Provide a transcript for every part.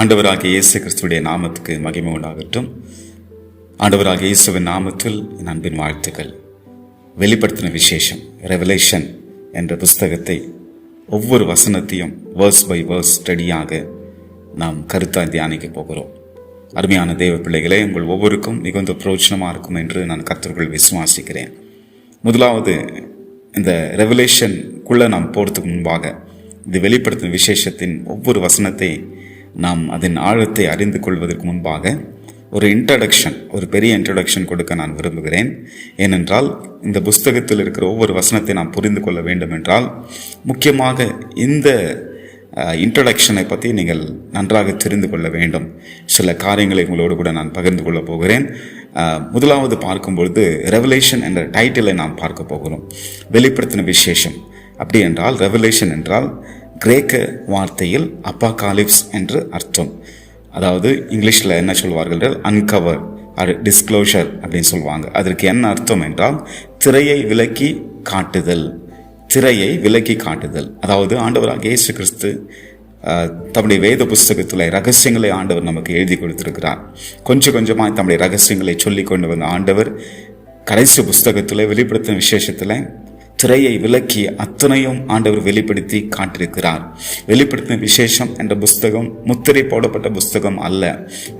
ஆண்டவராகிய இயேசு கிறிஸ்துடைய நாமத்துக்கு மகிமை உண்டாகட்டும். ஆண்டவராகிய இயேசுவின் நாமத்தில் என் அன்பின் வாழ்த்துக்கள். வெளிப்படுத்தின விசேஷம் ரெவலேஷன் என்ற புஸ்தகத்தை ஒவ்வொரு வசனத்தையும் வேர்ஸ் பை வேர்ஸ் ஸ்டடியாக நாம் கருத்தாக தியானிக்க போகிறோம். அருமையான தேவ பிள்ளைகளே உங்கள் ஒவ்வொருக்கும் மிகுந்த பிரயோஜனமாக இருக்கும் என்று நான் கத்தர்கள் விசுவாசிக்கிறேன். முதலாவது இந்த ரெவலேஷனுக்குள்ளே நாம் போகிறதுக்கு முன்பாக இது வெளிப்படுத்தும் விசேஷத்தின் ஒவ்வொரு வசனத்தை நாம் அதன் ஆழத்தை அறிந்து கொள்வதற்கு முன்பாக ஒரு இன்ட்ரடக்ஷன் ஒரு பெரிய இன்ட்ரடக்ஷன் கொடுக்க நான் விரும்புகிறேன். ஏனென்றால் இந்த புஸ்தகத்தில் இருக்கிற ஒவ்வொரு வசனத்தை நாம் புரிந்து கொள்ள வேண்டும் என்றால் முக்கியமாக இந்த இன்ட்ரடக்ஷனை பற்றி நீங்கள் நன்றாக தெரிந்து கொள்ள வேண்டும். சில காரியங்களை உங்களோடு கூட நான் பகிர்ந்து கொள்ளப் போகிறேன். முதலாவது பார்க்கும்பொழுது ரெவலேஷன் என்ற டைட்டிலை நாம் பார்க்க போகிறோம். வெளிப்படுத்தின விசேஷம். அப்படி என்றால் ரெவலேஷன் என்றால் கிரேக்க வார்த்தையில் அப்பாகாலிப்ஸ் என்று அர்த்தம். அதாவது இங்கிலீஷில் என்ன சொல்வார்கள் அன்கவர் அது டிஸ்க்ளோஷர் அப்படின்னு சொல்லுவாங்க அதற்கு என்ன அர்த்தம் என்றால் திரையை விலக்கி காட்டுதல். திரையை விலக்கி காட்டுதல். அதாவது ஆண்டவராக இயேசு கிறிஸ்து தம்முடைய வேத புஸ்தகத்தில் ரகசியங்களை ஆண்டவர் நமக்கு எழுதி கொடுத்திருக்கிறார். கொஞ்சம் கொஞ்சமாக தம்முடைய ரகசியங்களை சொல்லி கொண்டு வந்த ஆண்டவர் கடைசி புஸ்தகத்தில் வெளிப்படுத்தின விசேஷத்தில் திரையை விலக்கி அத்தனையும் ஆண்டவர் வெளிப்படுத்தி காட்டியிருக்கிறார். வெளிப்படுத்தின விசேஷம் என்ற புஸ்தகம் முத்திரை போடப்பட்ட புஸ்தகம் அல்ல.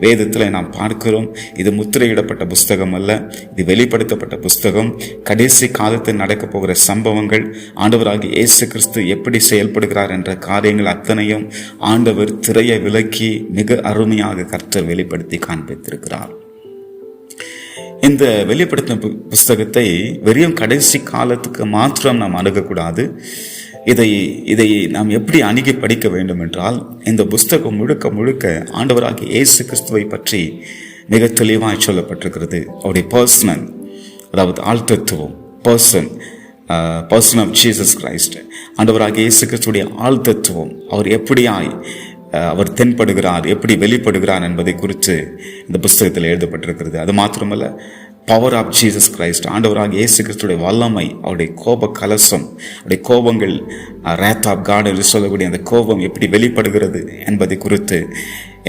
வேதத்தில் நாம் பார்க்கிறோம் இது முத்திரையிடப்பட்ட புஸ்தகம் அல்ல. இது வெளிப்படுத்தப்பட்ட புஸ்தகம். கடைசி காலத்தில் நடக்கப் போகிற சம்பவங்கள் ஆண்டவராகிய இயேசு கிறிஸ்து எப்படி செயல்படுகிறார் என்ற காரியங்கள் அத்தனையும் ஆண்டவர் திரையை விலக்கி மிக அருமையாக கர்த்தர் வெளிப்படுத்தி காண்பித்திருக்கிறார். இந்த வெளிப்படுத்தின பு- புஸ்தகத்தை வெறும் கடைசி காலத்துக்கு மாத்திரம் நாம் அணுகக்கூடாது. இதை இதை நாம் எப்படி அணுகி படிக்க வேண்டும் என்றால் இந்த புஸ்தகம் முழுக்க முழுக்க ஆண்டவராகி இயேசு கிறிஸ்துவை பற்றி மிக தெளிவாக சொல்லப்பட்டிருக்கிறது. அவருடைய பர்சனல் அதாவது ஆழ்த்தத்துவம் person person of Jesus Christ ஆண்டவராகி இயேசு கிறிஸ்துடைய ஆழ்த்தத்துவம் அவர் எப்படியாய் அவர் தென்படுகிறார் எப்படி வெளிப்படுகிறார் என்பதை குறித்து இந்த புஸ்தகத்தில் எழுதப்பட்டிருக்கிறது. அது மாத்திரமல்ல பவர் ஆஃப் ஜீசஸ் கிரைஸ்ட் ஆண்டவராக இயேசு கிறிஸ்துடைய வல்லமை அவருடைய கோப கலசம் அவருடைய கோபங்கள் ரேத் ஆஃப் காட் என்று சொல்லக்கூடிய அந்த கோபம் எப்படி வெளிப்படுகிறது என்பதை குறித்து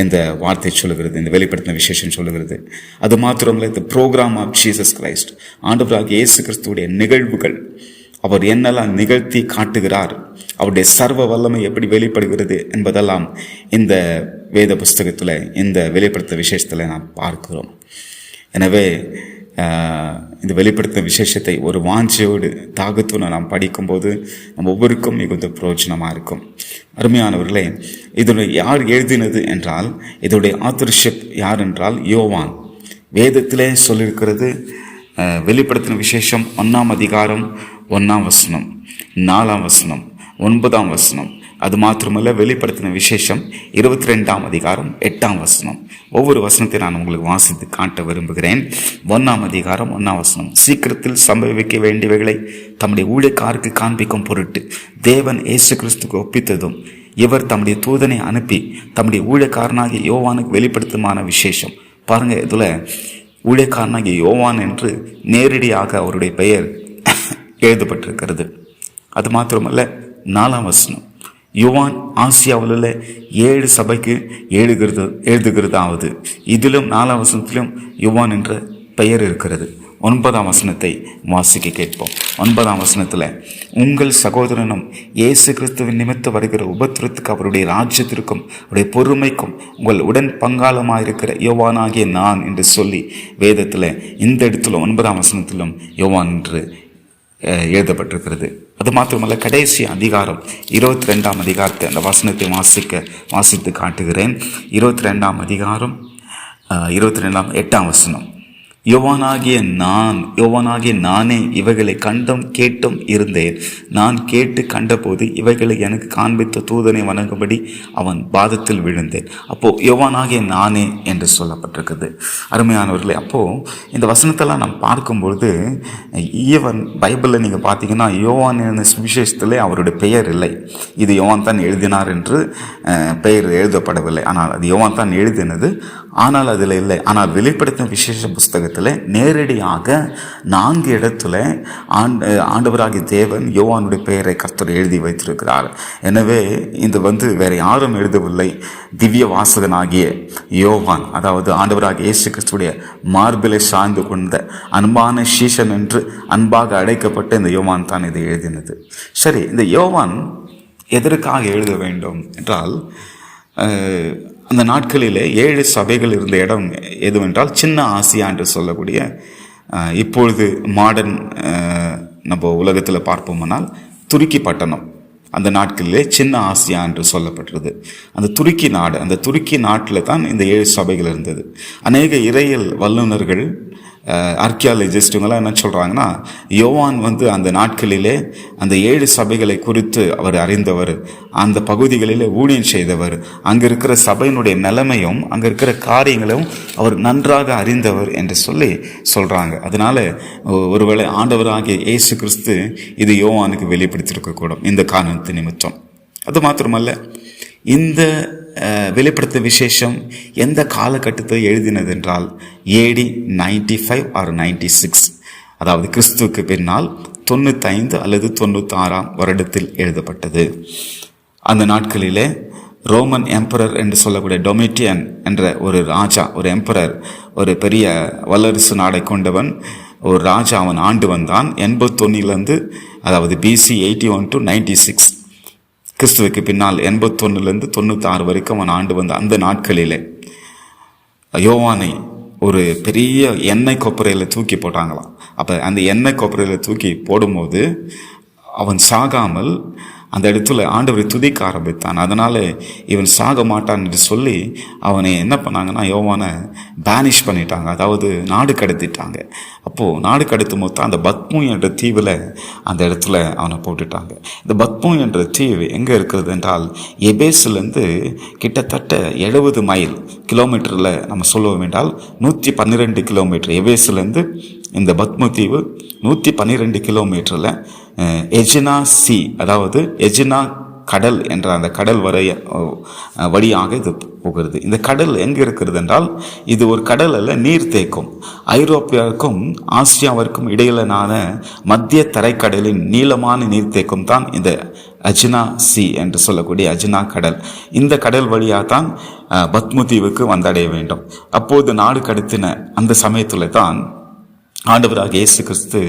இந்த வார்த்தை சொல்லுகிறது இந்த வெளிப்படுத்தின விசேஷம் சொல்லுகிறது. அது மாத்திரமல்ல இந்த ப்ரோக்ராம் ஆஃப் ஜீசஸ் கிரைஸ்ட் ஆண்டவராக இயேசு கிறிஸ்துடைய நிகழ்வுகள் அவர் என்னெல்லாம் நிகழ்த்தி காட்டுகிறார் அவருடைய சர்வ வல்லமை எப்படி வெளிப்படுகிறது என்பதெல்லாம் இந்த வேத புஸ்தகத்தில் இந்த வெளிப்படுத்த விசேஷத்தில் நாம் பார்க்கிறோம். எனவே இந்த வெளிப்படுத்த விசேஷத்தை ஒரு வாஞ்சியோடு தாகத்தோடு நாம் படிக்கும்போது நம்ம ஒவ்வொருக்கும் மிகுந்த பிரயோஜனமாக இருக்கும். அருமையானவர்களே இதனுடைய யார் எழுதினது என்றால் இதனுடைய ஆத்தர்ஷிப் யார் என்றால் யோவான். வேதத்திலே சொல்லியிருக்கிறது வெளிப்படுத்தின விசேஷம் ஒன்றாம் அதிகாரம் ஒன்றாம் வசனம் நாலாம் வசனம் ஒன்பதாம் வசனம் அது மாத்திரமல்ல வெளிப்படுத்தின விசேஷம் இருபத்தி ரெண்டாம் அதிகாரம் எட்டாம் வசனம். ஒவ்வொரு வசனத்தை நான் உங்களுக்கு வாசித்து காட்ட விரும்புகிறேன். ஒன்றாம் அதிகாரம் ஒன்றாம் வசனம். சீக்கிரத்தில் சம்பவிக்க வேண்டியவைகளை தம்முடைய ஊழியக்காருக்கு காண்பிக்கும் பொருட்டு தேவன் இயேசு கிறிஸ்துக்கு ஒப்பித்ததும் இவர் தம்முடைய தூதனை அனுப்பி தம்முடைய ஊழியக்காரனாகிய யோவானுக்கு வெளிப்படுத்துமான விசேஷம். பாருங்கள் இதில் ஊழியக்காரனாகிய யோவான் என்று நேரடியாக அவருடைய பெயர் எழுதப்பட்டிருக்கிறது. அது மாத்திரமல்ல நாலாம் வசனம். யுவான் ஆசியாவில் உள்ள ஏழு சபைக்கு எழுதுகிறது எழுதுகிறதாவது. இதிலும் நாலாம் வசனத்திலும் யுவான் என்ற பெயர் இருக்கிறது. ஒன்பதாம் வசனத்தை வாசிக்க கேட்போம். ஒன்பதாம் வசனத்தில் உங்கள் சகோதரனும் இயேசு கிறிஸ்துவின் நிமித்த வருகிற உபத்திரத்துக்கு அவருடைய ராஜ்யத்திற்கும் அவருடைய பொறுமைக்கும் உங்கள் உடன் பங்காளமாயிருக்கிற யோவானாகிய நான் என்று சொல்லி வேதத்தில் இந்த இடத்துல ஒன்பதாம் வசனத்திலும் யோவான் என்று எழுதப்பட்டிருக்கிறது. அது மாத்திரமல்ல கடைசி அதிகாரம் இருபத்தி ரெண்டாம் அதிகாரத்தை அந்த வசனத்தை வாசிக்க வாசித்து காட்டுகிறேன். இருபத்தி ரெண்டாம் அதிகாரம் இருபத்தி ரெண்டாம் எட்டாம் வசனம். யோவானாகிய நான் யோவானாகிய நானே இவைகளை கண்டும் கேட்டும் இருந்தேன். நான் கேட்டு கண்டபோது இவைகளை எனக்கு காண்பித்த தூதனை வணங்கும்படி அவன் பாதத்தில் விழுந்தேன். அப்போ யோவானாகிய நானே என்று சொல்லப்பட்டிருக்குது. அருமையானவர்களே அப்போ இந்த வசனத்தெல்லாம் நாம் பார்க்கும்பொழுது ஈவன் பைபிளில் நீங்கள் பார்த்தீங்கன்னா யோவான் என்ற சுவிசேஷத்திலே அவருடைய பெயர் இல்லை. இது யோவான் தான் எழுதினார் என்று பெயர் எழுதப்படவில்லை. ஆனால் அது யோவான் தான் எழுதினது. ஆனால் அதில் இல்லை. ஆனால் வெளிப்படுத்தும் விசேஷ புஸ்தகத்தில் இடத்துல நேரடியாக நான்கு இடத்துல ஆண்டு ஆண்டவராகிய தேவன் யோவானுடைய பெயரை கர்த்தர் எழுதி வைத்திருக்கிறார். எனவே இது வந்து வேற யாரும் எழுதவில்லை. திவ்ய வாசகனாகிய யோவான் அதாவது ஆண்டவராக இயேசு கிறிஸ்துடைய மார்பிலை சாய்ந்து கொண்ட அன்பான சீஷன் என்று அன்பாக அழைக்கப்பட்ட இந்த யோவான் தான் இதை எழுதினது. சரி இந்த யோவான் எதற்காக எழுத வேண்டும் என்றால் அந்த நாட்களிலே ஏழு சபைகள் இருந்த இடம் எதுவென்றால் சின்ன ஆசியா என்று சொல்லக்கூடிய இப்பொழுது மாடர்ன் நம்ம உலகத்தில் பார்ப்போமானால் துருக்கி பட்டணம். அந்த நாட்களிலே சின்ன ஆசியா என்று சொல்லப்பட்டது. அந்த துருக்கி நாடு அந்த துருக்கி நாட்டில் தான் இந்த ஏழு சபைகள் இருந்தது. அநேக இறையல் வல்லுநர்கள் ஆர்கியாலஜிஸ்ட் இவங்கெல்லாம் என்ன சொல்கிறாங்கன்னா யோவான் வந்து அந்த நாட்களிலே அந்த ஏழு சபைகளை குறித்து அவர் அறிந்தவர். அந்த பகுதிகளிலே ஊழியம் செய்தவர். அங்கே இருக்கிற சபையினுடைய நிலைமையும் அங்கே இருக்கிற காரியங்களும் அவர் நன்றாக அறிந்தவர் என்று சொல்லி சொல்கிறாங்க அதனால் ஒருவேளை ஆண்டவராகிய இயேசு கிறிஸ்து இது யோவானுக்கு வெளிப்படுத்தியிருக்கக்கூடும். இந்த காரணத்து நிமித்தம். அது மாத்திரமல்ல இந்த வெளிப்படுத்த விசேஷம் எந்த காலகட்டத்தை எழுதினதென்றால் AD ninety five or ninety six அதாவது கிறிஸ்துவுக்கு பின்னால் தொண்ணூத்தைந்து அல்லது தொண்ணூத்தாறாம் வருடத்தில் எழுதப்பட்டது. அந்த நாட்களிலே ரோமன் எம்பரர் என்று சொல்லக்கூடிய டொமிட்டியன் என்ற ஒரு ராஜா ஒரு எம்பரர் ஒரு பெரிய வல்லரசு நாடை கொண்டவன் ஒரு ராஜா அவன் ஆண்டு வந்தான். எண்பத்தொன்னிலிருந்து அதாவது BC eighty one to ninety six கிறிஸ்துவுக்கு பின்னால் எண்பத்தொன்னுலேருந்து தொண்ணூத்தாறு வரைக்கும் அவன் ஆண்டு வந்த அந்த நாட்களிலே யோவானை ஒரு பெரிய எண்ணெய் கொப்பரையில் தூக்கி போட்டாங்களாம். அப்போ அந்த எண்ணெய் கொப்பரையில் தூக்கி போடும்போது அவன் சாகாமல் அந்த இடத்துல ஆண்டவரை துதிக்க ஆரம்பித்தான். அதனால் இவன் சாக மாட்டான் என்று சொல்லி அவனை என்ன பண்ணாங்கன்னா யோவானை பேனிஷ் பண்ணிட்டாங்க. அதாவது நாடு கடத்திட்டாங்க. அப்போது நாடு கடத்தும் போது அந்த பத்மு என்ற தீவில் அந்த இடத்துல அவனை போட்டுட்டாங்க. இந்த பத்மு என்ற தீவு எங்கே இருக்கிறது என்றால் எபேஸ்லேருந்து கிட்டத்தட்ட எழுபது மைல் கிலோமீட்டரில் நம்ம சொல்லுவோம் என்றால் நூற்றி பன்னிரெண்டு கிலோமீட்டர். எபேஸ்லேருந்து இந்த பத்மு தீவு நூற்றி பன்னிரெண்டு கிலோமீட்டரில் எஜினா சி அதாவது எஜினா கடல் என்ற அந்த கடல் வரைய வழியாக இது போகிறது. இந்த கடல் எங்கே இருக்கிறது என்றால் இது ஒரு கடல் அல்ல நீர் தேக்கம். ஐரோப்பியாவுக்கும் ஆசியாவிற்கும் இடையிலான மத்திய தரைக்கடலின் நீளமான நீர்த்தேக்கம் தான் இந்த அஜினா சி என்று சொல்லக்கூடிய அஜினா கடல். இந்த கடல் வழியாக தான் பத்முதீவுக்கு வந்தடைய வேண்டும். அப்போது நாடு கடத்தின அந்த சமயத்தில் தான் ஆண்டவராக இயேசு கிறிஸ்து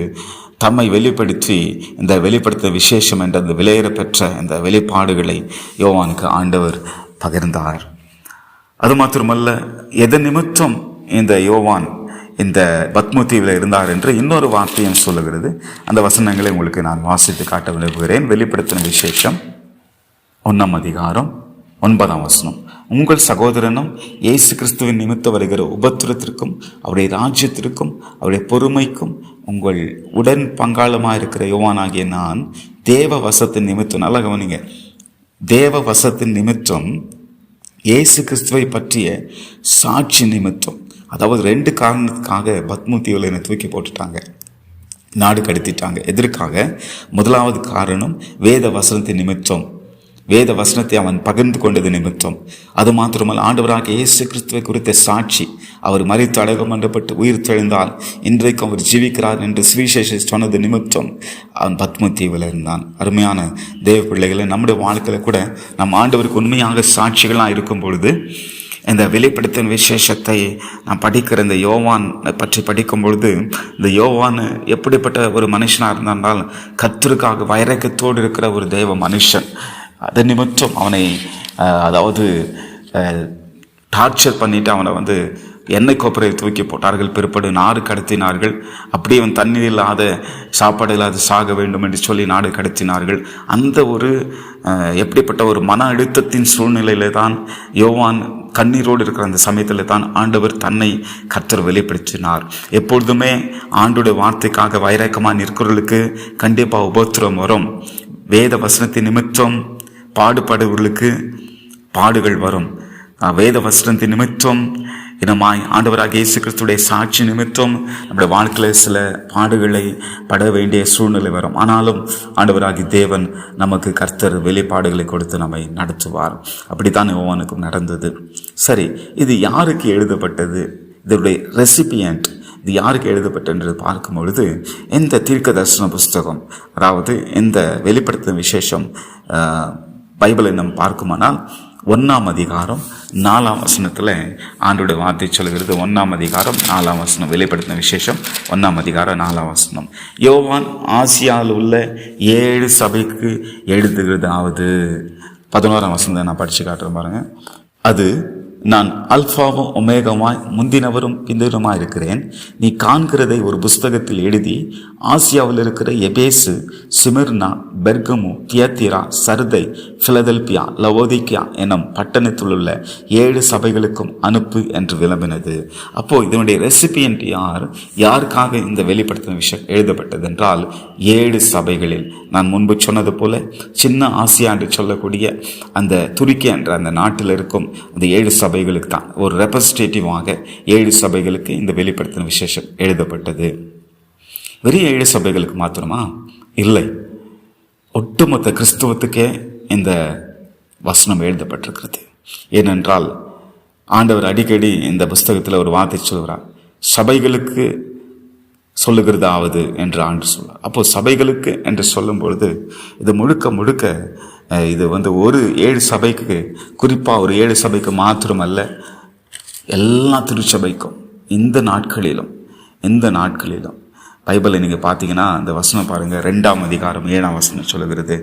தம்மை வெளிப்படுத்தி இந்த வெளிப்படுத்த விசேஷம் என்ற அந்த விலையேற பெற்ற இந்த வெளிப்பாடுகளை யோவானுக்கு ஆண்டவர் பகிர்ந்தார். அது மாத்திரமல்ல எதன் நிமித்தம் இந்த யோவான் இந்த பத்மதீவில் இருந்தார் என்று இன்னொரு வார்த்தையும் சொல்லுகிறது. அந்த வசனங்களை உங்களுக்கு நான் வாசித்து காட்ட விரும்புகிறேன். வெளிப்படுத்தின விசேஷம் ஒன்றாம் அதிகாரம் ஒன்பதாம் வசனம். உங்கள் சகோதரனும் இயேசு கிறிஸ்துவின் நிமித்த வருகிற உபத்திரத்திற்கும் அவருடைய ராஜ்யத்திற்கும் அவருடைய பொறுமைக்கும் உங்கள் உடன் பங்காளமாக இருக்கிற யோவானாகிய நான் தேவ வசத்தின் நிமித்தம் நல்லா கவனிங்க. தேவ வசத்தின் நிமித்தம் இயேசு கிறிஸ்துவை பற்றிய சாட்சி நிமித்தம். அதாவது ரெண்டு காரணத்துக்காக பத்மு என்னை தூக்கி போட்டுட்டாங்க. நாடு கடத்திட்டாங்க. எதற்காக? முதலாவது காரணம் வேத வசனத்தின் நிமித்தம். வேத வசனத்தை அவன் பகிர்ந்து கொண்டது நிமித்தம். அது மாத்திரமல்ல ஆண்டவராக இயேசு கிறிஸ்துவை குறித்த சாட்சி. அவர் மறித்து அடகம் பண்ணப்பட்டு உயிர் தெழுந்தால் இன்றைக்கும் அவர் ஜீவிக்கிறார் என்று சுவிசேஷ சொன்னது நிமித்தம். அவன் பத்ம தீவில் இருந்தான். அருமையான தேவ பிள்ளைகளை நம்முடைய வாழ்க்கையில் கூட நம் ஆண்டவருக்கு உண்மையாக சாட்சிகளாக இருக்கும் பொழுது இந்த வெளிப்படுத்தும் விசேஷத்தை நான் படிக்கிற இந்த யோவான் பற்றி படிக்கும் பொழுது இந்த யோவான் எப்படிப்பட்ட ஒரு மனுஷனாக இருந்தால் கத்திற்காக வைரக்கத்தோடு இருக்கிற ஒரு தெய்வ மனுஷன். அது நிமித்தம் அவனை அதாவது டார்ச்சர் பண்ணிவிட்டு அவனை வந்து எண்ணெய் கோப்பரை தூக்கி போட்டார்கள் பிற்படு நாடு கடத்தினார்கள். அப்படியே அவன் தண்ணீர் இல்லாத சாப்பாடு இல்லாத சாக வேண்டும் என்று சொல்லி நாடு கடத்தினார்கள். அந்த ஒரு எப்படிப்பட்ட ஒரு மன அழுத்தத்தின் சூழ்நிலையில தான் யோவான் கண்ணீரோடு இருக்கிற அந்த சமயத்தில் தான் ஆண்டவர் தன்னை கர்த்தர் வெளிப்படுத்தினார். எப்பொழுதுமே ஆண்டுடைய வார்த்தைக்காக வைரக்கமாக நிற்கிறவர்களுக்கு கண்டிப்பாக உபத்திரம் வரும். வேத வசனத்தின் நிமித்தம் பாடுபடுவர்களுக்கு பாடுகள் வரும். வேத வசனத்தின் நிமித்தம் இனமாய் ஆண்டவராக இயேசு கிறிஸ்துடைய சாட்சி நிமித்தம் நம்முடைய வாழ்க்கையில் சில பாடுகளை பட வேண்டிய சூழ்நிலை வரும். ஆனாலும் ஆண்டவராகி தேவன் நமக்கு கர்த்தர் வெளிப்பாடுகளை கொடுத்து நம்மை நடத்துவார். அப்படித்தான் யோவானுக்கும் நடந்தது. சரி இது யாருக்கு எழுதப்பட்டது? இதனுடைய ரெசிபியன்ட் இது யாருக்கு எழுதப்பட்டது பார்க்கும் பொழுது எந்த தீர்க்க தரிசன புஸ்தகம் அதாவது எந்த வெளிப்படுத்தும் விசேஷம் பைபிளை நம்ம பார்க்குமானால் ஒன்றாம் அதிகாரம் நாலாம் வசனத்தில் ஆண்டோட வார்த்தை சொல்கிறது ஒன்றாம் அதிகாரம் நாலாம் வசனம் வெளிப்படுத்தின விசேஷம் ஒன்றாம் அதிகாரம் நாலாம் வசனம். யோவான் ஆசியாவில் உள்ள ஏழு சபைக்கு எழுதுகிறதாவது. பதினோராம் வசனத்தை நான் படித்து காட்டுறேன் பாருங்கள் அது நான் அல்பாவும் ஒமேகமாய் முந்தினவரும் பிந்தினமாய் இருக்கிறேன். நீ காண்கிறதை ஒரு புஸ்தகத்தில் எழுதி ஆசியாவில் இருக்கிற எபேசு சிமிர்னா பெர்கமு தியத்திரா சர்தை பிலதெல்பியா லவோதிக்கியா எனும் பட்டணத்தில் உள்ள ஏழு சபைகளுக்கும் அனுப்பு என்று விளம்பினது. அப்போ இதனுடைய ரெசிபியன்ட் யார் யாருக்காக இந்த வெளிப்படுத்தின விஷயம் எழுதப்பட்டது என்றால் ஏழு சபைகளில் நான் முன்பு சொன்னது போல சின்ன ஆசியா என்று சொல்லக்கூடிய அந்த துருக்கி என்ற அந்த நாட்டில் இருக்கும் அந்த ஏழு சபை சபைகளுக்கு தான் ஒரு ரெப்ரஸன்டேட்டிவாக ஏழு சபைகளுக்கு இந்த வெளிப்படுத்தின விசேஷம் எழுதப்பட்டது. வெறும் ஏழு சபைகளுக்கு மாத்திரமா? இல்லை. ஒட்டுமொத்த கிறிஸ்துவத்துக்கே இந்த வசனம் எழுதப்பட்டிருக்கிறது. ஏனென்றால் ஆண்டவர் அடிக்கடி இந்த புஸ்தகத்தில் ஒரு வார்த்தை சொல்கிறார் சபைகளுக்கு சொல்லுகிறதாவது என்று ஆண்டு சொல்ல அப்போ சபைகளுக்கு என்று சொல்லும் பொழுது இது முழுக்க முழுக்க இது வந்து ஒரு ஏழு சபைக்கு குறிப்பாக ஒரு ஏழு சபைக்கு மாத்திரமல்ல எல்லா திருச்சபைக்கும் இந்த நாட்களிலும் இந்த நாட்களிலும் பைபிளை நீங்கள் பார்த்தீங்கன்னா அந்த வசனம் பாருங்கள் ரெண்டாம் அதிகாரம் ஏழாம் வசனம் சொல்லுகிறது.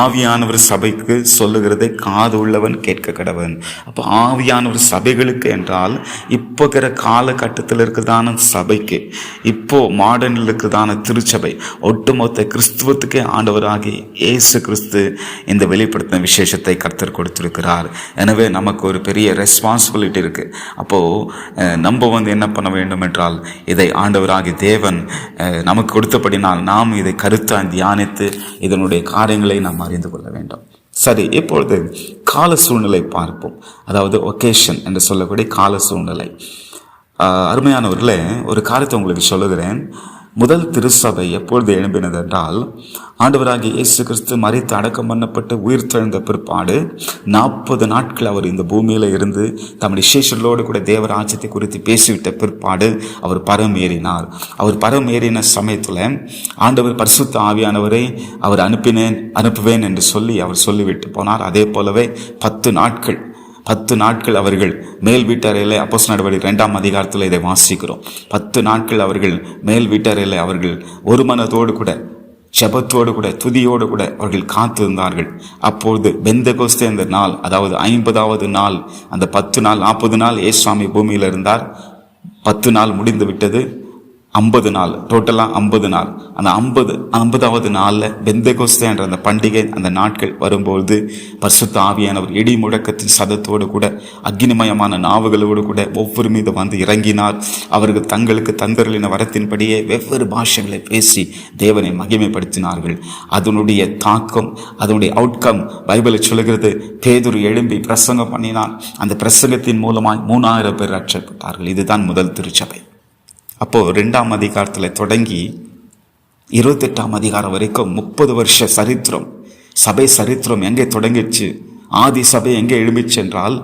ஆவியானவர் சபைக்கு சொல்லுகிறது காது உள்ளவன் கேட்க கடவன். அப்போ ஆவியானவர் சபைகளுக்கு என்றால் இப்போ இருக்கிற காலகட்டத்தில் இருக்கிறதான சபைக்கு இப்போது மாடர்னில் இருக்கிறதான திருச்சபை ஒட்டுமொத்த கிறிஸ்துவத்துக்கே ஆண்டவராகி இயேசு கிறிஸ்து இந்த வெளிப்படுத்தின விசேஷத்தை கர்த்தர் கொடுத்திருக்கிறார். எனவே நமக்கு ஒரு பெரிய ரெஸ்பான்சிபிலிட்டி இருக்குது அப்போது நம்ம வந்து என்ன பண்ண வேண்டும் என்றால் இதை ஆண்டவராகி தேவன் நமக்கு கொடுத்தபடினால் நாம் இதை கருத்தாய் தியானித்து இதனுடைய காரியங்களை நாம் அறிந்து கொள்ள வேண்டும். சரி இப்பொழுது கால சூழ்நிலை பார்ப்போம். அதாவது ஒகேஷன் என்று சொல்லக்கூடிய கால சூழ்நிலை. அருமையானவர்களே ஒரு காரியத்தை உங்களுக்கு சொல்லுகிறேன். முதல் திருச்சபை எப்பொழுது எழும்பினதென்றால் ஆண்டவராகிய இயேசு கிறிஸ்து மறைத்து அடக்கம் பண்ணப்பட்டு உயிர் தெழுந்த பிற்பாடு நாற்பது நாட்கள் அவர் இந்த பூமியில் இருந்து தம்முடைய சிஷ்யர்களோடு கூட தேவராஜ்யத்தை குறித்து பேசிவிட்ட பிற்பாடு அவர் பரம் ஏறினார். அவர் பரம் ஏறின சமயத்தில் ஆண்டவர் பரிசுத்த ஆவியானவரை அவர் அனுப்பினேன் அனுப்புவேன் என்று சொல்லி அவர் சொல்லிவிட்டு போனார். அதே போலவே பத்து நாட்கள் பத்து நாட்கள் அவர்கள் மேல் வீட்டறையில் அப்போஸ் நடவடிக்கை ரெண்டாம் அதிகாரத்தில் இதை வாசிக்கிறோம். பத்து நாட்கள் அவர்கள் மேல் வீட்டறையில் அவர்கள் ஒரு மனதோடு கூட செபத்தோடு கூட துதியோடு கூட அவர்கள் காத்திருந்தார்கள். அப்பொழுது பெந்தகோஸ்தே அந்த நாள் அதாவது ஐம்பதாவது நாள் அந்த பத்து நாள் நாற்பது நாள் ஏசுவாமி பூமியில் இருந்தார் பத்து நாள் முடிந்து விட்டது ஐம்பது நாள். டோட்டலாக ஐம்பது நாள். அந்த ஐம்பது ஐம்பதாவது நாளில் பெந்தகோஸ்தே என்ற அந்த பண்டிகை அந்த நாட்கள் வரும்பொழுது பரிசுத்த ஆவியானவர் இடி முழக்கத்தின் சதத்தோடு கூட அக்னிமயமான நாவுகளோடு கூட ஒவ்வொரு மீது வந்து இறங்கினார். அவர்கள் தங்களுக்கு தந்தர்களின வரத்தின்படியே வெவ்வேறு பாஷைகளை பேசி தேவனை மகிமைப்படுத்தினார்கள். அதனுடைய தாக்கம் அதனுடைய அவுட்கம் பைபிளை சொல்லுகிறது பேதுரு எழும்பி பிரசங்கம் பண்ணினான். அந்த பிரசங்கத்தின் மூலமாய் மூணாயிரம் பேர் ரட்சப்பட்டார்கள் இதுதான் முதல் திருச்சபை. அப்போது ரெண்டாம் அதிகாரத்தில் தொடங்கி இருபத்தெட்டாம் அதிகாரம் வரைக்கும் முப்பது வருஷ சரித்திரம். சபை சரித்திரம் எங்கே தொடங்கிச்சு? ஆதி சபை எங்கே எழும்பிச்சு என்றால்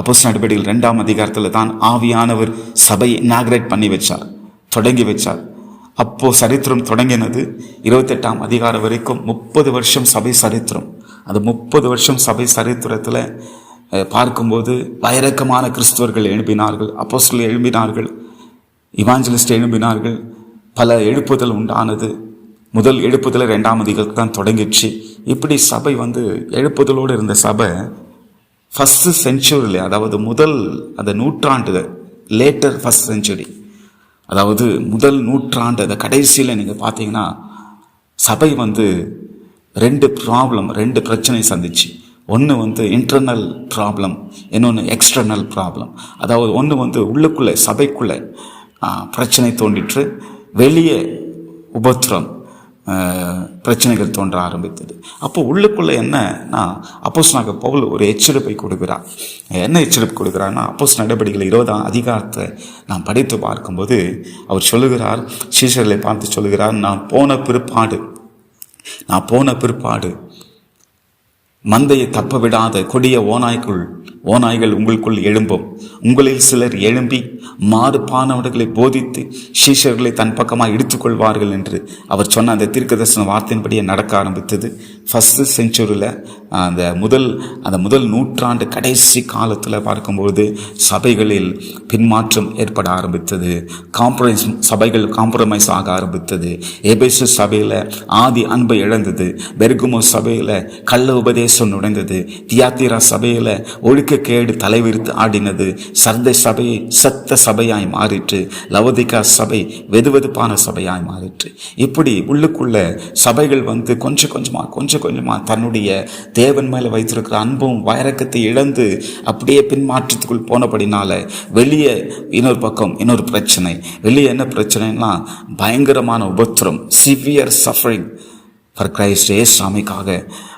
அப்போஸ் நடவடிக்கைகள் ரெண்டாம் அதிகாரத்தில் தான் ஆவியானவர் சபையை இனாகிரேட் பண்ணி வச்சார் தொடங்கி வச்சார். அப்போது சரித்திரம் தொடங்கினது இருபத்தெட்டாம் அதிகாரம் வரைக்கும் முப்பது வருஷம் சபை சரித்திரம். அந்த முப்பது வருஷம் சபை சரித்திரத்தில் பார்க்கும்போது பயரக்கமான கிறிஸ்துவர்கள் எழுப்பினார்கள் அப்போஸ்தலர்கள் எழுப்பினார்கள் இவாஞ்சலிஸ்ட் எழும்பினார்கள். பல எழுப்புதல் உண்டானது. முதல் எழுப்புதல் ரெண்டாம் அதிகளுக்கு தான் தொடங்கிடுச்சு. இப்படி சபை வந்து எழுப்புதலோடு இருந்த சபை ஃபஸ்ட்டு செஞ்சுரியில் அதாவது முதல் அந்த நூற்றாண்டு லேட்டர் ஃபஸ்ட் செஞ்சுரி அதாவது முதல் நூற்றாண்டு அந்த கடைசியில் நீங்கள் பார்த்தீங்கன்னா சபை வந்து ரெண்டு ப்ராப்ளம் ரெண்டு பிரச்சனை சந்திச்சு. ஒன்று வந்து இன்டர்னல் ப்ராப்ளம் இன்னொன்று எக்ஸ்டர்னல் ப்ராப்ளம் அதாவது ஒன்று வந்து உள்ளுக்குள்ளே சபைக்குள்ளே. பிரச்சனை தோண்டிற்று வெளியே உபத்திரம் பிரச்சனைகள் தோன்ற ஆரம்பித்தது. அப்போ உள்ளுக்குள்ளே என்னன்னா அப்போஸ் நாங்கள் பவுல் ஒரு எச்சரிப்பை கொடுக்கிறார். என்ன எச்சரிப்பு கொடுக்கிறார்னா அப்போஸ் நடவடிக்கைகள் இருபதாம் அதிகாரத்தை நான் படித்து பார்க்கும்போது அவர் சொல்லுகிறார் சீசர்களை பார்த்து சொல்லுகிறார் நான் போன பிற்பாடு நான் போன பிற்பாடு மந்தையை தப்ப விடாத கொடிய ஓநாய்க்குள் ஓநாய்கள் உங்களுக்குள் எழும்பும். உங்களில் சிலர் எழும்பி மாறுபானவர்களை போதித்து சீஷர்களை தன் பக்கமாக இழுத்துக்கொள்வார்கள் என்று அவர் சொன்ன அந்த தீர்க்கதர்சன வார்த்தையின்படியே நடக்க ஆரம்பித்தது. ஃபஸ்ட்டு செஞ்சுரியில் அந்த முதல் அந்த முதல் நூற்றாண்டு கடைசி காலத்தில் பார்க்கும்போது சபைகளில் பின்மாற்றம் ஏற்பட ஆரம்பித்தது. காம்ப்ரமைஸ் சபைகள் காம்ப்ரமைஸ் ஆக ஆரம்பித்தது. எபேசு சபையில் ஆதி அன்பை இழந்தது. பெர்குமோ சபையில் கள்ள உபதேசம் நுழைந்தது தியாத்திரா சபையில் கேடு தலைவிரித்து ஆடினது. சர்த சபை சத்த சபையாய் மாறிற்று. லவதிகா சபை வெதுவெதுப்பான சபையாய் மாறிற்று. இப்படி உள்ளுக்குள்ள சபைகள் வந்து கொஞ்சம் கொஞ்சமா கொஞ்சம் கொஞ்சமா தன்னுடைய தேவன் மேல வைத்திருக்கிற அன்பும் வைரக்கத்தை இழந்து அப்படியே பின்மாற்றத்துக்குள் போனபடினால வெளியே இன்னொரு பக்கம் இன்னொரு பிரச்சனை. வெளியே என்ன பிரச்சனைனா பயங்கரமான உபத்திரம் சிவியர் சஃபரிங் ஃபார் கிரைஸ்ட் ஏ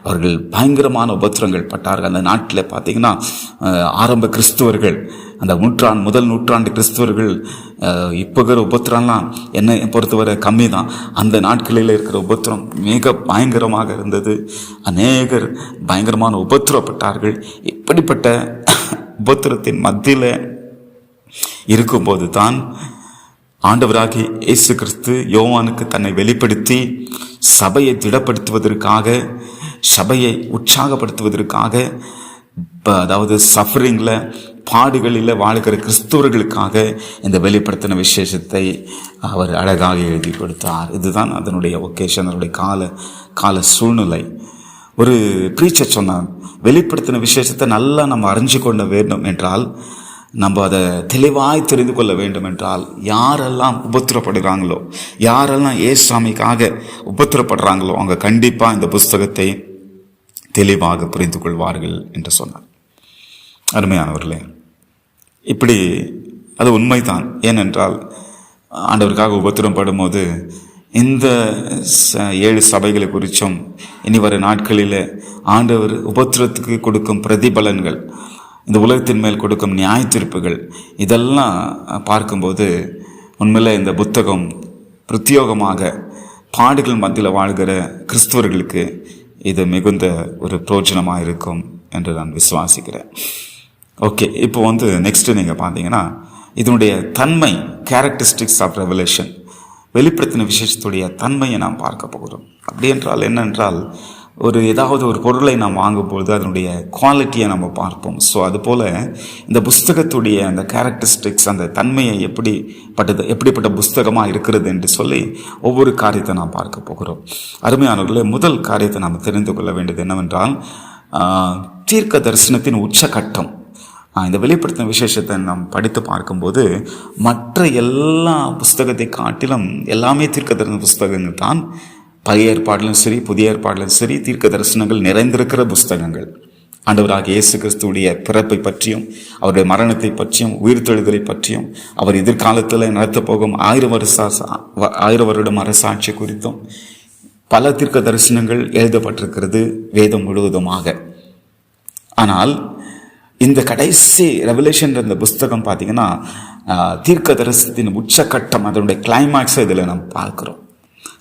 அவர்கள் பயங்கரமான உபத்திரங்கள் பட்டார்கள். அந்த நாட்டில் பார்த்தீங்கன்னா ஆரம்ப கிறிஸ்துவர்கள் அந்த நூற்றாண்டு முதல் நூற்றாண்டு கிறிஸ்துவர்கள் இப்போ இருக்கிற உபத்திரம்லாம் என்னை பொறுத்தவரை கம்மி தான் அந்த நாட்களில் இருக்கிற உபத்திரம் மிக பயங்கரமாக இருந்தது. அநேகர் பயங்கரமான உபத்திரப்பட்டார்கள். இப்படிப்பட்ட உபத்திரத்தின் மத்தியில் இருக்கும்போது தான் ஆண்டவராகி இயேசு கிறிஸ்து யோவானுக்கு தன்னை வெளிப்படுத்தி சபையை திடப்படுத்துவதற்காக சபையை உற்சாகப்படுத்துவதற்காக அதாவது சஃபரிங்கில் பாடுகளில் வாழ்கிற கிறிஸ்தவர்களுக்காக இந்த வெளிப்படுத்தின விசேஷத்தை அவர் அழகாக எழுதி கொடுத்தார். இதுதான் அதனுடைய ஒகேஷன் அதனுடைய கால கால சூழ்நிலை. ஒரு ப்ரீச்சர் சொன்னார் வெளிப்படுத்தின விசேஷத்தை நல்லா நம்ம அறிஞ்சு கொள்ள வேண்டும் என்றால் நம்ம அதை தெளிவாய் தெரிந்து கொள்ள வேண்டும் என்றால் யாரெல்லாம் உபத்திரப்படுகிறாங்களோ யாரெல்லாம் ஏசாமிக்காக உபத்திரப்படுறாங்களோ அவங்க கண்டிப்பாக இந்த புஸ்தகத்தை தெளிவாக புரிந்து கொள்வார்கள் என்று சொன்னார். அருமையானவர்களே இப்படி அது உண்மைதான். ஏனென்றால் ஆண்டவருக்காக உபத்திரம் படும்போது இந்த ச- ஏழு சபைகளை குறித்தும் இனி வர நாட்களில் ஆண்டவர் உபத்திரத்துக்கு கொடுக்கும் பிரதிபலன்கள் இந்த உலகத்தின் மேல் கொடுக்கும் நியாய தீர்ப்புகள் இதெல்லாம் பார்க்கும்போது உண்மையில் இந்த புத்தகம் பிரத்யோகமாக பாடுகள் மத்தியில் வாழ்கிற கிறிஸ்துவர்களுக்கு இது மிகுந்த ஒரு பிரோஜனமாக இருக்கும் என்று நான் விசுவாசிக்கிறேன். ஓகே இப்போ வந்து நெக்ஸ்ட்டு நீங்கள் பார்த்தீங்கன்னா இதனுடைய தன்மை கேரக்டரிஸ்டிக்ஸ் ஆஃப் ரெவலேஷன் வெளிப்படுத்தின விசேஷத்துடைய தன்மையை நாம் பார்க்க போகிறோம். அப்படி என்றால் என்னென்றால் ஒரு ஏதாவது ஒரு பொருளை நாம் வாங்கும்பொழுது அதனுடைய குவாலிட்டியை நம்ம பார்ப்போம். ஸோ அதுபோல் இந்த புஸ்தகத்துடைய அந்த கேரக்டரிஸ்டிக்ஸ் அந்த தன்மையை எப்படி பட்டது எப்படிப்பட்ட புஸ்தகமாக இருக்கிறது என்று சொல்லி ஒவ்வொரு காரியத்தை நாம் பார்க்க போகிறோம். அருமையானவர்களே முதல் காரியத்தை நாம் தெரிந்து கொள்ள வேண்டியது என்னவென்றால் தீர்க்க தரிசனத்தின் உச்சகட்டம். இந்த வெளிப்படுத்தின விசேஷத்தை நாம் படித்து பார்க்கும்போது மற்ற எல்லா புஸ்தகத்தை காட்டிலும் எல்லாமே தீர்க்க தரிசன புஸ்தகங்கள் தான் பழைய ஏற்பாட்டிலும் சரி புதிய ஏற்பாட்டிலும் சரி தீர்க்க தரிசனங்கள் நிறைந்திருக்கிற புஸ்தகங்கள். ஆண்டவராக இயேசு கிறிஸ்துடைய பிறப்பை பற்றியும் அவருடைய மரணத்தை பற்றியும் உயிர்த்தெழுதலை பற்றியும் அவர் எதிர்காலத்தில் நடத்தப் போகும் ஆயிரம் வருஷ ஆயிரம் வருடம் அரசாட்சி குறித்தும் பல தீர்க்க தரிசனங்கள் எழுதப்பட்டிருக்கிறது வேதம் முழுவதுமாக. ஆனால் இந்த கடைசி ரெவலேஷன் இந்த புஸ்தகம் பார்த்தீங்கன்னா தீர்க்க தரிசனத்தின் உச்சக்கட்டம் அதனுடைய கிளைமாக்ஸை இதில் நாம் பார்க்குறோம்.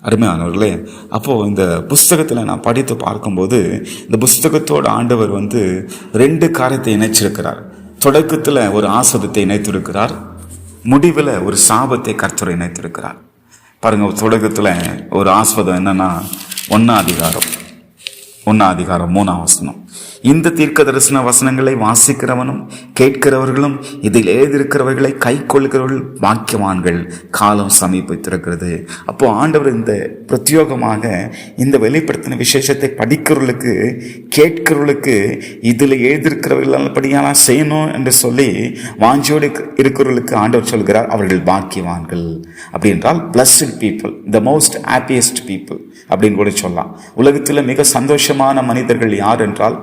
அருமையானவர்களே அப்போது இந்த புஸ்தகத்தில் நான் படித்து பார்க்கும்போது இந்த புஸ்தகத்தோட ஆண்டவர் வந்து ரெண்டு காரியத்தை இணைச்சிருக்கிறார். தொடக்கத்தில் ஒரு ஆசதத்தை இணைத்திருக்கிறார் முடிவில் ஒரு சாபத்தை கர்த்தரை இணைத்திருக்கிறார். பாருங்கள் தொடக்கத்தில் ஒரு ஆஸ்வதம் என்னென்னா ஒன்னா அதிகாரம் ஒன்னா அதிகாரம் மூணாம் வசனம். இந்த தீர்க்க தரிசன வசனங்களை வாசிக்கிறவனும் கேட்கிறவர்களும் இதில் எழுதியிருக்கிறவர்களை கை கொள்கிறவர்கள் பாக்கியவான்கள் காலம் சமீபித்திருக்கிறது. அப்போ ஆண்டவர் இந்த பிரத்யோகமாக இந்த வெளிப்படுத்தின விசேஷத்தை படிக்கிறவர்களுக்கு கேட்கிறவர்களுக்கு இதில் எழுதியிருக்கிறவர்கள் படியெல்லாம் செய்யணும் என்று சொல்லி வாஞ்சியோடு இருக்கிறவர்களுக்கு ஆண்டவர் சொல்கிறார் அவர்கள் பாக்கியவான்கள். அப்படி என்றால் blessed people the most happiest people அப்படின்னு கூட சொல்லலாம். உலகத்தில் மிக சந்தோஷம் விசேஷமான மனிதர்கள் யார் என்றால்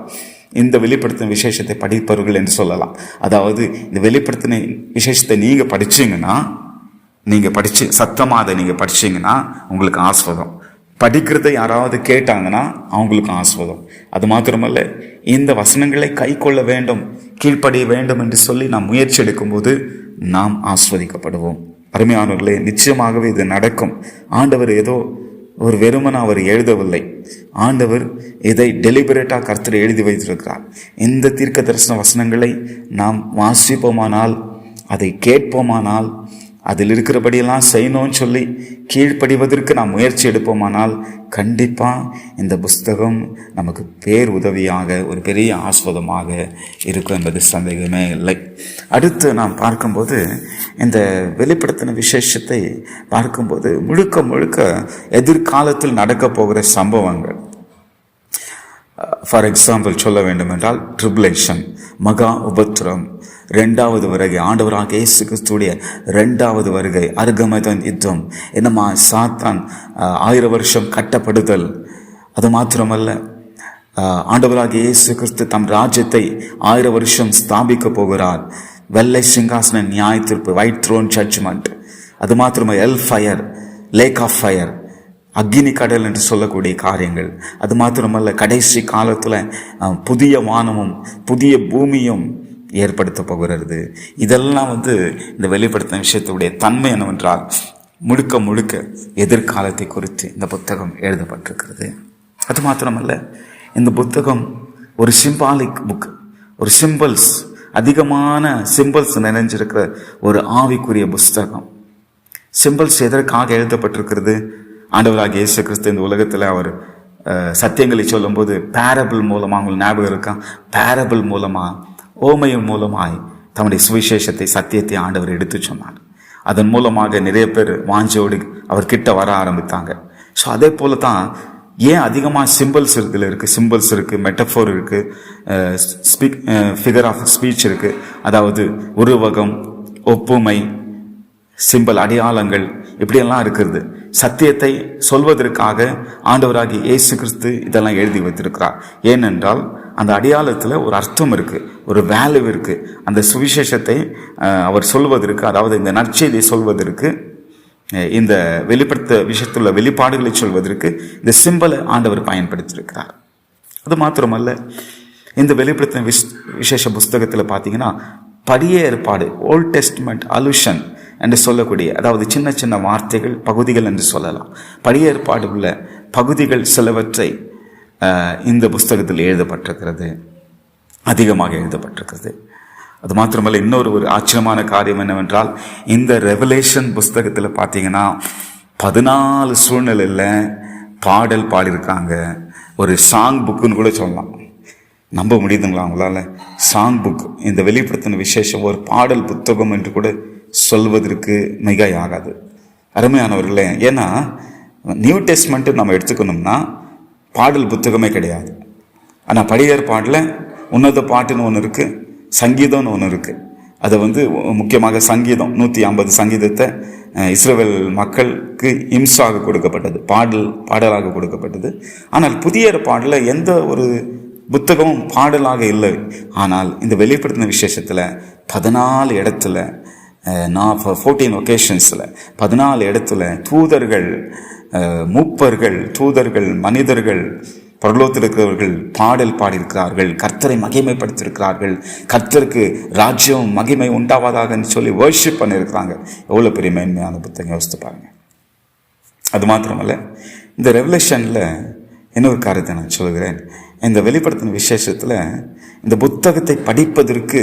இந்த வெளிப்படுத்தின விசேஷத்தை படிப்பவர்கள் என்று சொல்லலாம். அதாவது இந்த வெளிப்படுத்தின விசேஷத்தை நீங்கள் படிச்சீங்கன்னா நீங்கள் படிச்சு சத்தமாக அதை நீங்கள் படிச்சீங்கன்னா உங்களுக்கு ஆஸ்வதம். படிக்கிறதை யாராவது கேட்டாங்கன்னா அவங்களுக்கு ஆஸ்வதம். அது மாத்திரமல்ல இந்த வசனங்களை கை கொள்ள வேண்டும் கீழ்ப்படிய வேண்டும் என்று சொல்லி நாம் முயற்சி எடுக்கும்போது நாம் ஆஸ்வதிக்கப்படுவோம். அருமையானவர்களே நிச்சயமாகவே இது நடக்கும். ஆண்டவர் ஏதோ ஒரு வெறுமன அவர் எழுதவில்லை. ஆண்டவர் இதை டெலிபரேட்டாக கர்த்தர் எழுதி வைத்திருக்கிறார். இந்த தீர்க்க தரிசன வசனங்களை நாம் வாசிப்போமானால் அதை கேட்போமானால் அதில் இருக்கிறபடியெல்லாம் செய்யணும்னு சொல்லி கீழ்ப்படிவதற்கு நாம் முயற்சி எடுப்போமானால் கண்டிப்பாக இந்த புஸ்தகம் நமக்கு பேர் உதவியாக ஒரு பெரிய ஆஸ்வதமாக இருக்கும் என்பது சந்தேகமே இல்லை. அடுத்து நாம் பார்க்கும்போது இந்த வெளிப்படுத்தின விசேஷத்தை பார்க்கும்போது முழுக்க முழுக்க எதிர்காலத்தில் நடக்கப் போகிற சம்பவங்கள். ஃபார் எக்ஸாம்பிள் சொல்ல வேண்டும் என்றால் ட்ரிபுலேஷன் மகா உபத்திரம் ரெண்டாவது வருகை ஆண்டவராக இயேசு கிறிஸ்துடைய ரெண்டாவது வருகை அருகமதன் யுத்தம். என்னம்மா சாத்தான் ஆயிரம் வருஷம் கட்டப்படுதல். அது மாத்திரமல்ல ஆண்டவராக இயேசு கிறிஸ்து தம் ராஜ்யத்தை ஆயிரம் வருஷம் ஸ்தாபிக்க போகிறார். வெள்ளை சிங்காசன நியாய தீர்ப்பு ஒயிட் த்ரோன் ஜட்ஜ்மெண்ட் அது மாத்திரமா எல் ஃபயர் லேக் ஆஃப் ஃபயர் அக்னி கடல் என்று சொல்லக்கூடிய காரியங்கள். அது மாத்திரமல்ல கடைசி காலத்தில் புதிய வானமும் புதிய பூமியும் ஏற்படுத்த போகிறது. இதெல்லாம் வந்து இந்த வெளிப்படுத்தின விஷயத்துடைய தன்மை என்னவென்றால் முழுக்க முழுக்க எதிர்காலத்தை குறித்து இந்த புத்தகம் எழுதப்பட்டிருக்கிறது. அது மாத்திரமல்ல இந்த புத்தகம் ஒரு சிம்பாலிக் புக் ஒரு சிம்பிள்ஸ் அதிகமான சிம்பிள்ஸ் நிறைஞ்சிருக்கிற ஒரு ஆவிக்குரிய புஸ்தகம். சிம்பிள்ஸ் எதற்காக எழுதப்பட்டிருக்கிறது? ஆண்டவராக இயேசு கிறிஸ்து இந்த உலகத்தில் அவர் சத்தியங்களை சொல்லும்போது பேரபிள் மூலமாக அவங்களுக்கு ஞாபகம் இருக்கா? பேரபிள் மூலமாக ஓமையின் மூலமாய் தம்முடைய சுவிசேஷத்தை சத்தியத்தை ஆண்டவர் எடுத்து சொன்னார். அதன் மூலமாக நிறைய பேர் வாஞ்சோடு அவர் கிட்ட வர ஆரம்பித்தாங்க. ஸோ அதே போல தான் ஏன் அதிகமாக சிம்பிள்ஸ் இருக்குதுல இருக்குது சிம்பிள்ஸ் இருக்குது மெட்டஃபோர் இருக்குது ஸ்பீக் ஃபிகர் ஆஃப் ஸ்பீச் இருக்குது அதாவது உருவகம் ஒப்புமை சிம்பல் அடையாளங்கள் இப்படியெல்லாம் இருக்கிறது. சத்தியத்தை சொல்வதற்காக ஆண்டவராகி இயேசு கிறிஸ்து இதெல்லாம் எழுதி வைத்திருக்கிறார். ஏனென்றால் அந்த அடையாளத்தில் ஒரு அர்த்தம் இருக்குது ஒரு வேல்யூ இருக்குது அந்த சுவிசேஷத்தை அவர் சொல்வதற்கு அதாவது இந்த நற்செய்தியை சொல்வதற்கு இந்த வெளிப்படுத்த விஷயத்துள்ள வெளிப்பாடுகளை சொல்வதற்கு இந்த சிம்பலை ஆண்டவர் பயன்படுத்தியிருக்கிறார். அது மாத்திரமல்ல இந்த வெளிப்படுத்தின விஷ் விசேஷ புஸ்தகத்தில் பார்த்தீங்கன்னா படிய ஏற்பாடு ஓல்ட் டெஸ்ட்மெண்ட் அலுஷன் என்று சொல்லக்கூடிய அதாவது சின்ன சின்ன வார்த்தைகள் பகுதிகள் என்று சொல்லலாம். படிய ஏற்பாடு உள்ள பகுதிகள் சிலவற்றை இந்த புஸ்தகத்தில் எழுதப்பட்டிருக்கிறது. அதிகமாக எழுதப்பட்டிருக்கிறது. அது மாத்திரமல்ல இன்னொரு ஒரு ஆச்சரியமான காரியம் என்னவென்றால் இந்த ரெவலேஷன் புஸ்தகத்தில் பார்த்தீங்கன்னா பதினாலு சூழ்நிலையில் பாடல் பாடியிருக்காங்க. ஒரு சாங் புக்குன்னு கூட சொல்லலாம். நம்ப முடியுதுங்களா அவங்களால சாங் புக் இந்த வெளிப்படுத்தின விசேஷம் ஒரு பாடல் புத்தகம் என்று கூட சொல்வதற்கு மிக ஆகாது அருமையானவர்களே ஏன்னா நியூ டெஸ்ட்மெண்ட்டு நம்ம எடுத்துக்கணும்னா பாடல் புத்தகமே கிடையாது. ஆனால் படியர் பாடல உன்னத பாட்டுன்னு ஒன்று இருக்குது சங்கீதம்னு ஒன்று இருக்குது அதை வந்து முக்கியமாக சங்கீதம் நூற்றி ஐம்பது சங்கீதத்தை இஸ்ரேல் மக்களுக்கு இம்சாக கொடுக்கப்பட்டது பாடல் பாடலாக கொடுக்கப்பட்டது. ஆனால் புதிய பாடலில் எந்த ஒரு புத்தகமும் பாடலாக இல்லை. ஆனால் இந்த வெளிப்படுத்தின விசேஷத்தில் பதினாலு இடத்துல நான் ஃபோர்டீன் ஒகேஷன்ஸில் பதினாலு இடத்துல தூதர்கள் மூப்பர்கள் தூதர்கள் மனிதர்கள் பரலோகத்தில் இருக்கிறவர்கள் பாடல் பாடியிருக்கிறார்கள் கர்த்தரை மகிமைப்படுத்தியிருக்கிறார்கள் கர்த்தருக்கு ராஜ்யம் மகிமை உண்டாவதாகன்னு சொல்லி வர்ஷிப் பண்ணியிருக்கிறாங்க. எவ்வளோ பெரிய மேன்மையான புத்தகம் யோசித்து பாருங்க. அது மாத்திரமல்ல இந்த ரெவலேஷனில் இன்னொரு காரியத்தை நான் சொல்கிறேன் இந்த வெளிப்படுத்தின விசேஷத்தில் இந்த புத்தகத்தை படிப்பதற்கு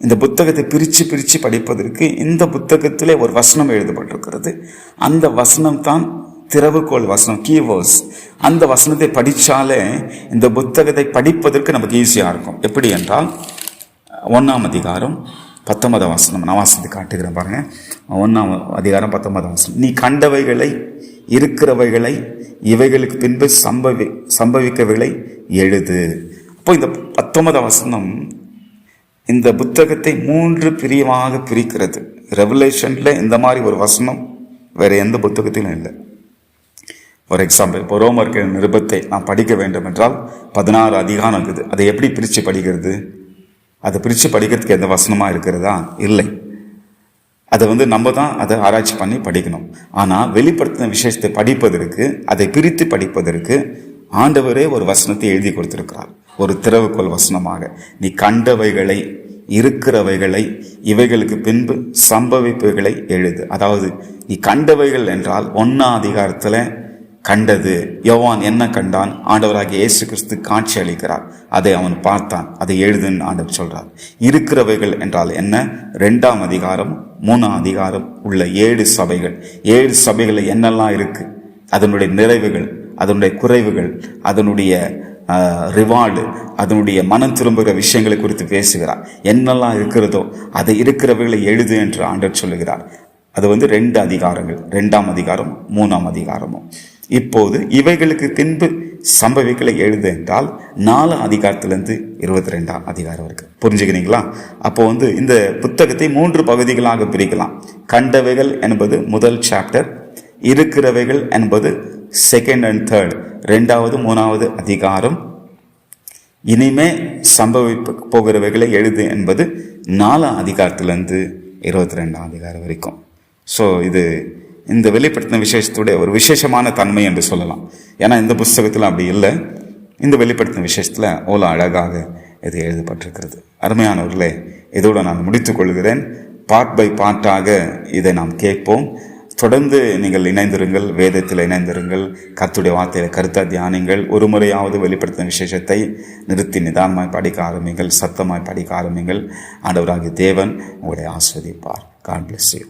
இந்த புத்தகத்தை பிரித்து பிரித்து படிப்பதற்கு இந்த புத்தகத்திலே ஒரு வசனம் எழுதப்பட்டிருக்கிறது. அந்த வசனம் தான் திறவுகோல் வசனம் கீவேர்ஸ் அந்த வசனத்தை படித்தாலே இந்த புத்தகத்தை படிப்பதற்கு நமக்கு ஈஸியாக இருக்கும். எப்படி என்றால் ஒன்றாம் அதிகாரம் பத்தொன்பதாம் வசனம். நான் வாசித்து காட்டுகிறேன் பாருங்க. ஒன்றாம் அதிகாரம் பத்தொன்பதாம் வசனம். நீ கண்டவைகளை இருக்கிறவைகளை இவைகளுக்கு பின்பு சம்பவி சம்பவிக்கவைகளை எழுது. அப்போ இந்த பத்தொன்பதாம் வசனம் இந்த புத்தகத்தை மூன்று பிரிவாக பிரிக்கிறது. ரெவலேஷனில் இந்த மாதிரி ஒரு வசனம் வேறு எந்த புத்தகத்திலும் இல்லை. ஃபார் எக்ஸாம்பிள் இப்போ ரோமர்கள் நிருபத்தை நான் படிக்க வேண்டும் என்றால் பதினாறு அதிகாரம் இருக்குது. அதை எப்படி பிரித்து படிக்கிறது? அதை பிரித்து படிக்கிறதுக்கு எந்த வசனமாக இருக்கிறதா? இல்லை. அதை வந்து நம்ம தான் அதை ஆராய்ச்சி பண்ணி படிக்கணும். ஆனால் வெளிப்படுத்தின விஷயத்தை படிப்பதற்கு அதை பிரித்து படிப்பதற்கு ஆண்டவரே ஒரு வசனத்தை எழுதி கொடுத்திருக்கிறார். ஒரு திறவுகோல் வசனமாக. நீ கண்டவைகளை இருக்கிறவைகளை இவைகளுக்கு பின்பு சம்பவிப்புகளை எழுது. அதாவது நீ கண்டவைகள் என்றால் ஒன்னா அதிகாரத்தில் கண்டது. யோவான் என்ன கண்டான்? ஆண்டவராகிய இயேசு கிறிஸ்து காட்சி அளிக்கிறார். அதை அவன் பார்த்தான். அதை எழுதுன்னு ஆண்டவர் சொல்றார். இருக்கிறவைகள் என்றால் என்ன? ரெண்டாம் அதிகாரம் மூணாம் அதிகாரம் உள்ள ஏழு சபைகள். ஏழு சபைகளில் என்னெல்லாம் இருக்கு? அதனுடைய நிறைவுகள் அதனுடைய குறைவுகள் அதனுடைய ரிவார்டு அதனுடைய மனம் திரும்புகிற விஷயங்களை குறித்து பேசுகிறார். என்னெல்லாம் இருக்கிறதோ அதை இருக்கிறவைகளை எழுது என்று ஆண்டவர் சொல்லுகிறார். அது வந்து ரெண்டு அதிகாரங்கள். ரெண்டாம் அதிகாரம் மூணாம் அதிகாரமும். இப்போது இவைகளுக்கு பின்பு சம்பவிகளை எழுது என்றால் நாலு அதிகாரத்திலிருந்து இருபத்தி ரெண்டாம் அதிகாரம் இருக்கு. புரிஞ்சுக்கிறீங்களா? அப்போ வந்து இந்த புத்தகத்தை மூன்று பகுதிகளாக பிரிக்கலாம். கண்டவைகள் என்பது முதல் சாப்டர் இருக்கிறவைகள் என்பது செகண்ட் அண்ட் தேர்ட் ரெண்டாவது மூணாவது அதிகாரம். இனிமே சம்பவிப்பு போகிறவைகளை எழுது என்பது நாலாம் அதிகாரத்திலிருந்து இருபத்தி ரெண்டாம் அதிகாரம் வரைக்கும். ஸோ இது இந்த வெளிப்படுத்தின விசேஷத்துடைய ஒரு விசேஷமான தன்மை என்று சொல்லலாம். ஏன்னா இந்த புஸ்தகத்தில் அப்படி இல்லை. இந்த வெளிப்படுத்தின விசேஷத்தில் அவ்வளோ அழகாக இது எழுதப்பட்டிருக்கிறது. அருமையானவர்களே இதோடு நான் முடித்துக்கொள்கிறேன் பார்ட் பை பார்ட்டாக இதை நாம் கேட்போம். தொடர்ந்து நீங்கள் இணைந்திருங்கள் வேதத்தில் இணைந்திருங்கள் கத்துடைய வார்த்தையில் கருத்தா தியானிங்கள். ஒரு முறையாவது வெளிப்படுத்தின விசேஷத்தை நிறுத்தி நிதானமாய் படிக்க ஆரம்பிங்கள் சத்தமாய் படிக்க ஆரம்பிங்கள். ஆண்டவராகிய தேவன் உங்களை ஆஸ்வதிப்பார். God bless you